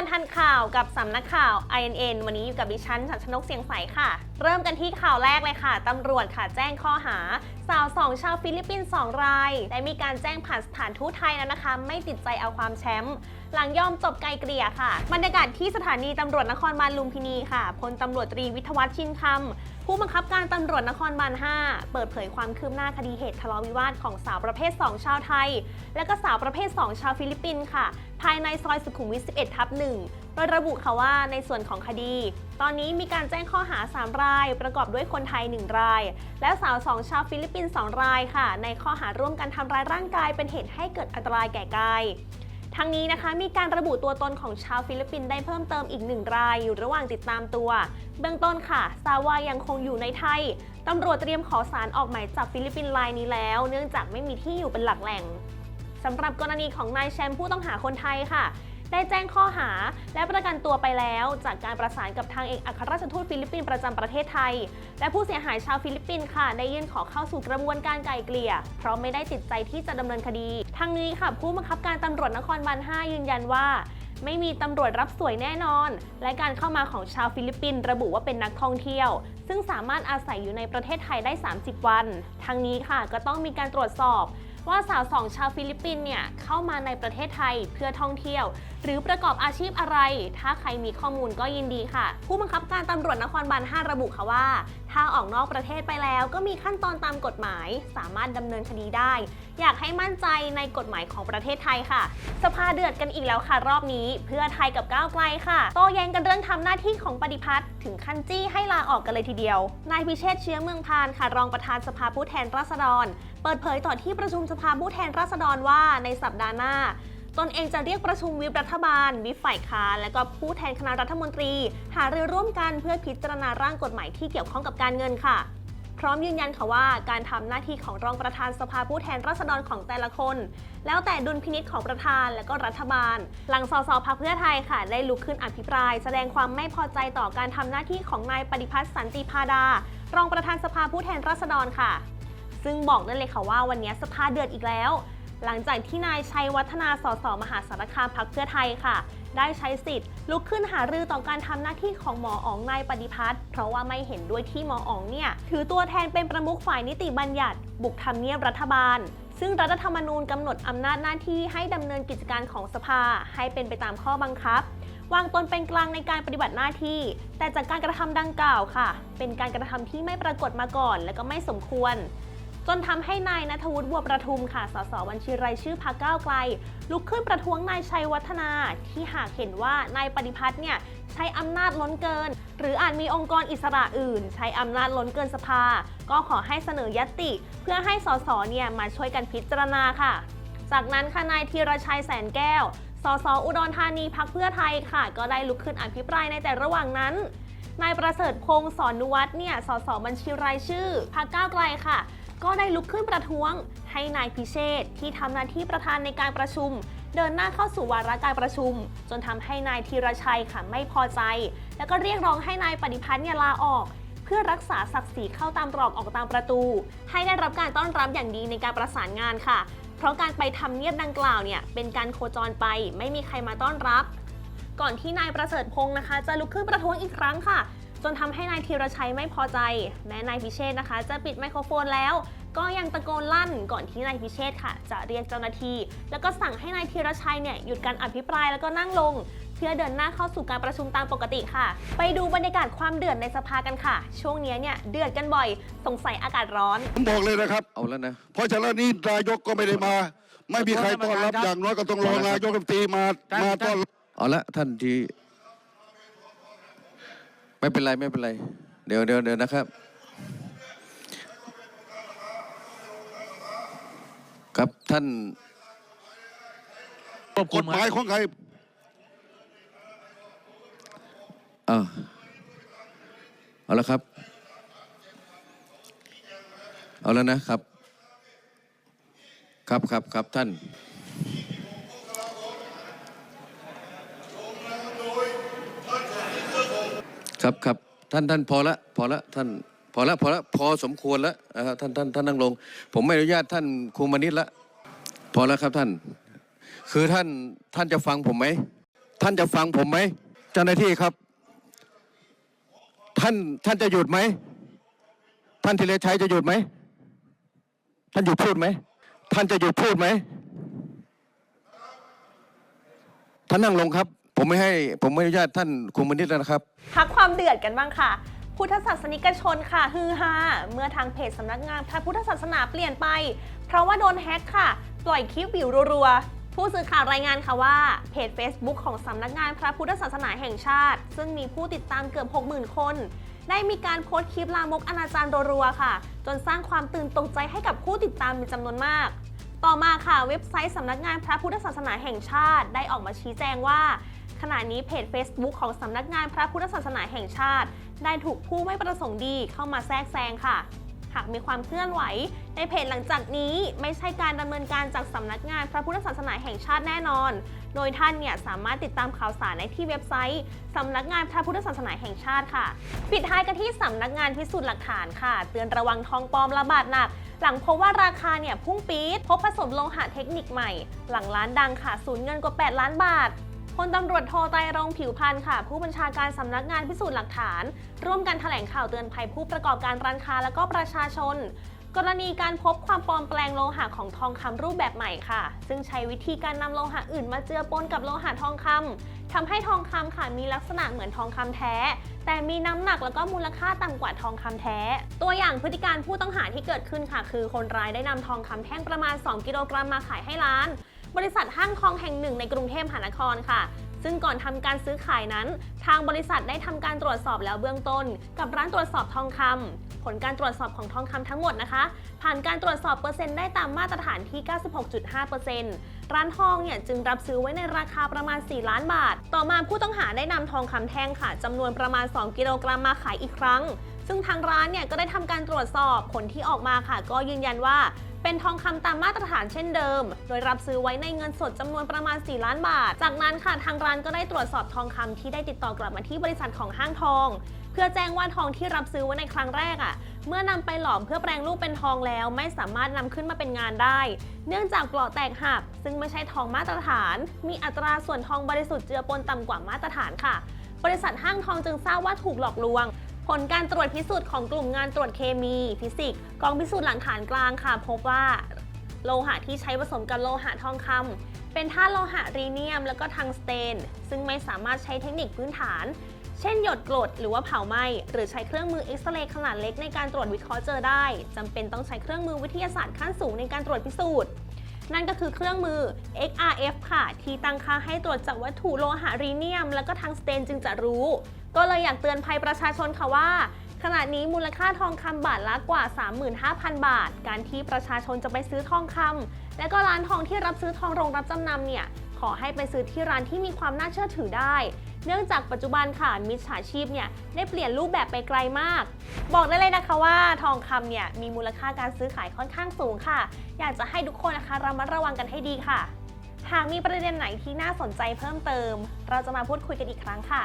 วันทันข่าวกับสำนักข่าว INN วันนี้อยู่กับดิฉันชัชนกเสียงใสค่ะ เริ่มกันที่ข่าวแรกเลยค่ะตำรวจค่ะแจ้งข้อหา สาวสองชาวฟิลิปปินส์สองราย ได้มีการแจ้งผ่านสถานทูตไทยแล้วนะคะ ไม่ติดใจเอาความแชมป์หลังยอมจบไกลเกลี่ยค่ะ บรรยากาศที่สถานีตำรวจนครบาลลุมพินีค่ะพลตำรวจตรีวิทวัฒน์ชินคำผู้บังคับการตำรวจนครบาล 5 เปิดเผยความคืบหน้าคดีเหตุทะเลาะวิวาทของสาวประเภท 2 ชาวไทย และก็สาวประเภท 2 ชาวฟิลิปปินส์ค่ะ ภายในซอยสุขุมวิท 11 ทับ 1 โดยระบุค่ะว่าในส่วนของคดี ตอนนี้มีการแจ้งข้อหา 3 ราย ประกอบด้วยคนไทย 1 ราย และสาว2ชาวฟิลิปปินส์2รายค่ะ ในข้อหาร่วมกันทำร้ายร่างกายเป็นเหตุให้เกิดอันตรายแก่กายทั้งนี้นะคะมีการระบุตัวตนของชาวฟิลิปปินส์ได้เพิ่มเติมอีกหนึ่งรายอยู่ระหว่างติดตามตัว เบื้องต้นค่ะทราวายังคงอยู่ในไทยตำรวจเตรียมขอสารออกหมายจับฟิลิปปินส์รายนี้แล้ว เนื่องจากไม่มีที่อยู่เป็นหลักแหล่ง สำหรับกรณีของนายแชมป์ผู้ต้องหาคนไทยค่ะ ได้แจ้งข้อหาและประกันตัวไปแล้ว จากการประสานกับทางเอกอัครราชทูตฟิลิปปินส์ประจำประเทศไทย และผู้เสียหายชาวฟิลิปปินส์ค่ะ ได้ยื่นขอเข้าสู่กระบวนการไกล่เกลี่ย เพราะไม่ได้ติดใจที่จะดำเนินคดี ทั้งนี้ค่ะ ผู้บังคับการตำรวจนครบาล5ยืนยันว่าไม่มีตำรวจรับสวยแน่นอน และการเข้ามาของชาวฟิลิปปินส์ระบุว่าเป็นนักท่องเที่ยว ซึ่งสามารถอาศัยอยู่ในประเทศไทยได้ 30 วัน ทั้งนี้ค่ะก็ต้องมีการตรวจสอบ ว่าสาวสองชาวฟิลิปปินส์เนี่ยเข้ามาในประเทศไทยเพื่อท่องเที่ยวหรือประกอบอาชีพอะไร ถ้าใครมีข้อมูลก็ยินดีค่ะ ผู้บังคับการตำรวจนครบาล 5 ระบุค่ะว่า ถ้าออกนอกประเทศไปแล้ว ก็มีขั้นตอนตามกฎหมาย สามารถดำเนินคดีได้ อยากให้มั่นใจในกฎหมายของประเทศไทยค่ะ สภาเดือดกันอีกแล้วค่ะรอบนี้ เพื่อไทยกับก้าวไกลค่ะโต้แย้งกันเรื่องทำหน้าที่ของปฏิพัฒน์ถึงขั้นจี้ให้ลาออกกันเลยทีเดียวนายพิเชษเชื้อเมืองพานค่ะ รองประธานสภาผู้แทนราษฎร เปิดเผยต่อที่ประชุมสภาผู้แทนราษฎรว่าในสัปดาห์หน้า ตนเองจะเรียกประชุมวิปรัฐบาล วิปฝ่ายค้านและก็ผู้แทนคณะรัฐมนตรี หารือร่วมกันเพื่อพิจารณาร่างกฎหมายที่เกี่ยวข้องกับการเงินค่ะ พร้อมยืนยันค่ะว่าการทำหน้าที่ของรองประธานสภาผู้แทนราษฎรของแต่ละคน แล้วแต่ดุลพินิษของประธานและก็รัฐบาล หลังสสพักเพื่อไทยค่ะ ได้ลุกขึ้นอภิปราย แสดงความไม่พอใจต่อการทำหน้าที่ของนายปฏิพัฒน์สันติพาดา รองประธานสภาผู้แทนราษฎรค่ะซึ่งบอกได้เลยค่ะว่าวันนี้สภาเดือดอีกแล้ว หลังจากที่นายชัยวัฒนาสสมหาสารคามพักเพื่อไทยค่ะ ได้ใช้สิทธิ์ ลุกขึ้นหารือต่อการทำหน้าที่ของหมออ๋องนายปฏิพัฒน์เพราะว่าไม่เห็นด้วยที่หมออ๋องเนี่ย ถือตัวแทนเป็นประมุขฝ่ายนิติบัญญัติ บุกทำเนียบรัฐบาล ซึ่งรัฐธรรมนูญกำหนดอำนาจหน้าที่ให้ดำเนินกิจการของสภาให้เป็นไปตามข้อบังคับวางตนเป็นกลางในการปฏิบัติหน้าที่ แต่จากการกระทำดังกล่าวค่ะ เป็นการกระทำที่ไม่ปรากฏมาก่อน และก็ไม่สมควร จนทำให้นายนัทวุฒิบัวประทุมค่ะ สสบัญชีรายชื่อพรรคก้าวไกล ลุกขึ้นประท้วงนายชัยวัฒนา ที่หากเห็นว่านายปฏิพัฒน์เนี่ยใช้อำนาจล้นเกิน หรืออาจมีองค์กรอิสระอื่น ใช้อำนาจล้นเกินสภา ก็ขอให้เสนอยติ เพื่อให้สสเนี่ยมาช่วยกันพิจารณาค่ะ จากนั้นค่ะนายธีรชัยแสนแก้ว สสอุดรธานีพักเพื่อไทยค่ะ ก็ได้ลุกขึ้นอภิปรายในแต่ระหว่างนั้นนายประเสริฐพงศ์สอนนุวัฒน์เนี่ย สสบัญชีรายชื่อพรรคก้าวไกลค่ะ ก็ได้ลุกขึ้นประท้วง ให้นายพิเชษที่ทำหน้าที่ประธานในการประชุม เดินหน้าเข้าสู่วาระการประชุม จนทำให้นายธีรชัยค่ะไม่พอใจ แล้วก็เรียกร้องให้นายปฏิพัฒน์เนี่ยลาออก เพื่อรักษาศักดิ์ศรีเข้าตามตรอกออกตามประตู ให้ได้รับการต้อนรับอย่างดีในการประสานงานค่ะ เพราะการไปทำเนียบดังกล่าวเนี่ยเป็นการโคจรไป ไม่มีใครมาต้อนรับ ก่อนที่นายประเสริฐพงศ์นะคะ จะลุกขึ้นประท้วงอีกครั้งค่ะ จนทำให้นายธีรชัยไม่พอใจ แม้นายพิเชษฐ์นะคะ จะปิดไมโครโฟนแล้ว ก็ยังตะโกนลั่นก่อนที่นายพิเชษฐ์ค่ะ จะเรียกเจ้าหน้าที่ แล้วก็สั่งให้นายธีรชัยเนี่ยหยุดการอภิปรายแล้วก็นั่งลง เพื่อเดินหน้าเข้าสู่การประชุมตามปกติค่ะ ไปดูบรรยากาศความเดือดในสภากันค่ะ ช่วงนี้เนี่ยเดือดกันบ่อย สงสัยอากาศร้อน ผมบอกเลยนะครับ เอาแล้วนะ เพราะฉะนั้นนี่นายกก็ไม่ได้มา ไม่มีใครต้อนรับครับอย่างน้อยก็ต้องรองนายกรัฐมนตรีมาท่านมาต้อนท่านรับเอาละท่านที่ ไม่เป็นไรไม่เป็นไร เดี๋ยวเดี๋ยวเดี๋ยวนะครับ ครับท่านควบกคุฎมหมายของใครอ่าเอาละครับ เอาแล้วนะครับ ครับครับครับท่าน ครับครับท่านท่านพอละพอละท่านพอละพอละพอสมควรแล้วนะครับท่านท่านท่านนั่งลง ผมไม่อนุญาตท่านครูมานิดละพอแล้วครับท่าน คือท่านท่านจะฟังผมไหมท่านจะฟังผมไหมเจ้าหน้าที่ครับ ท่านท่านจะหยุดไหมท่านธีรชัยจะหยุดไหมท่านหยุดพูดไหมท่านจะหยุดพูดไหมท่านนั่งลงครับ ผมไม่ให้ผมไม่อนุญาตท่านคุมมนิดแล้วนะครับ พักความเดือดกันบ้างค่ะ พุทธศาสนิกชนค่ะฮือฮาเมื่อทางเพจสำนักงานพระพุทธศาสนาเปลี่ยนไป เพราะว่าโดนแฮ็กค่ะ ปล่อยคลิปวิวรัวๆ ผู้สื่อข่าวรายงานค่ะว่าเพจ Facebook ของสำนักงานพระพุทธศาสนาแห่งชาติ ซึ่งมีผู้ติดตามเกือบ 60,000 คน ได้มีการโพสต์คลิปลามกอนาจารรัวๆค่ะ จนสร้างความตื่นตกใจให้กับผู้ติดตามเป็นจำนวนมากต่อมาค่ะเว็บไซต์สำนักงานพระพุทธศาสนาแห่งชาติ ได้ออกมาชี้แจงว่า ขณะนี้เพจ Facebook ของสำนักงานพระพุทธศาสนาแห่งชาติ ได้ถูกผู้ไม่ประสงค์ดีเข้ามาแทรกแซงค่ะ หากมีความเคลื่อนไหว ในเพจหลังจากนี้ไม่ใช่การดำเนินการจากสำนักงานพระพุทธศาสนาแห่งชาติแน่นอน โดยท่านเนี่ยสามารถติดตามข่าวสารได้ที่เว็บไซต์สำนักงานพระพุทธศาสนาแห่งชาติค่ะ ปิดท้ายกันที่สำนักงานพิสูจน์หลักฐานค่ะ เตือนระวังทองปลอมระบาดหนักหลังพบว่าราคาเนี่ยพุ่งปี๊ดพบผสมโลหะเทคนิคใหม่ หลังร้านดังค่ะสูญเงินกว่า 8 ล้านบาท พลตำรวจโทไตรรงผิวพันธ์ค่ะ ผู้บัญชาการสำนักงานพิสูจน์หลักฐาน ร่วมกันแถลงข่าวเตือนภัยผู้ประกอบการร้านค้าและก็ประชาชน กรณีการพบความปลอมแปลงโลหะของทองคำรูปแบบใหม่ค่ะ ซึ่งใช้วิธีการนำโลหะอื่นมาเจือปนกับโลหะทองคำทำให้ทองคำค่ะมีลักษณะเหมือนทองคำแท้ แต่มีน้ำหนักแล้วก็มูลค่าต่ำกว่าทองคำแท้ ตัวอย่างพฤติการผู้ต้องหาที่เกิดขึ้นค่ะ คือคนร้ายได้นำทองคำแท่งประมาณ 2 กิโลกรัมมาขายให้ร้าน บริษัทห้างทองแห่งหนึ่งในกรุงเทพมหานครค่ะ ซึ่งก่อนทำการซื้อขายนั้น ทางบริษัทได้ทำการตรวจสอบแล้วเบื้องต้น กับร้านตรวจสอบทองคำผลการตรวจสอบของทองคำทั้งหมดนะคะ ผ่านการตรวจสอบเปอร์เซ็นต์ได้ตามมาตรฐานที่ 96.5%ร้านทองเนี่ยจึงรับซื้อไว้ในราคาประมาณ 4 ล้านบาท ต่อมาผู้ต้องหาได้นำทองคำแท่งค่ะจำนวนประมาณ 2 กิโลกรัมมาขายอีกครั้ง ซึ่งทางร้านเนี่ยก็ได้ทำการตรวจสอบผลที่ออกมาค่ะ ก็ยืนยันว่า เป็นทองคำตามมาตรฐานเช่นเดิม โดยรับซื้อไว้ในเงินสดจำนวนประมาณ 4 ล้านบาท จากนั้นค่ะทางร้านก็ได้ตรวจสอบทองคำที่ได้ติดต่อกลับมาที่บริษัทของห้างทอง เพื่อแจ้งว่าทองที่รับซื้อไว้ในครั้งแรกอะ่ะ เมื่อนำไปหลอมเพื่อแปลงรูปเป็นทองแล้ว ไม่สามารถนำขึ้นมาเป็นงานได้ เนื่องจากเปลาะแตกหักซึ่งไม่ใช่ทองมาตรฐาน มีอัตราส่วนทองบริสุทธิ์เจือปนต่ำกว่ามาตรฐานค่ะ บริษัทห้างทองจึงทราบว่าถูกหลอกลวง ผลการตรวจพิสูจน์ของกลุ่มงานตรวจเคมี ฟิสิกส์กองพิสูจน์หลักฐานกลางค่ะ พบว่าโลหะที่ใช้ผสมกับโลหะทองคำเป็นธาตุโลหะรีเนียม แล้วก็ทังสเตน ซึ่งไม่สามารถใช้เทคนิคพื้นฐาน เช่นหยดกรดหรือว่าเผาไหม้หรือใช้เครื่องมือเอ็กซเรย์ขนาดเล็กในการตรวจวิเคราะห์เจอได้จำเป็นต้องใช้เครื่องมือวิทยาศาสตร์ขั้นสูงในการตรวจพิสูจน์นั่นก็คือเครื่องมือ XRF ค่ะ ที่ตั้งค่าให้ตรวจจากวัตถุโลหะรีเนียม แล้วก็ทังสเตนจึงจะรู้ ก็เลยอยากเตือนภัยประชาชนค่ะว่า ขณะนี้มูลค่าทองคำบาทละกว่า 35,000 บาท การที่ประชาชนจะไปซื้อทองคำและก็ร้านทองที่รับซื้อทองโรงรับจำนำเนี่ยขอให้ไปซื้อที่ร้านที่มีความน่าเชื่อถือได้ เนื่องจากปัจจุบันค่ะมิจฉาชีพเนี่ยได้เปลี่ยนรูปแบบไปไกลมาก บอกได้เลยนะคะว่าทองคำเนี่ยมีมูลค่าการซื้อขายค่อนข้างสูงค่ะ อยากจะให้ทุกคนนะคะระมัดระวังกันให้ดีค่ะ หากมีประเด็นไหนที่น่าสนใจเพิ่มเติม เราจะมาพูดคุยกันอีกครั้งค่ะ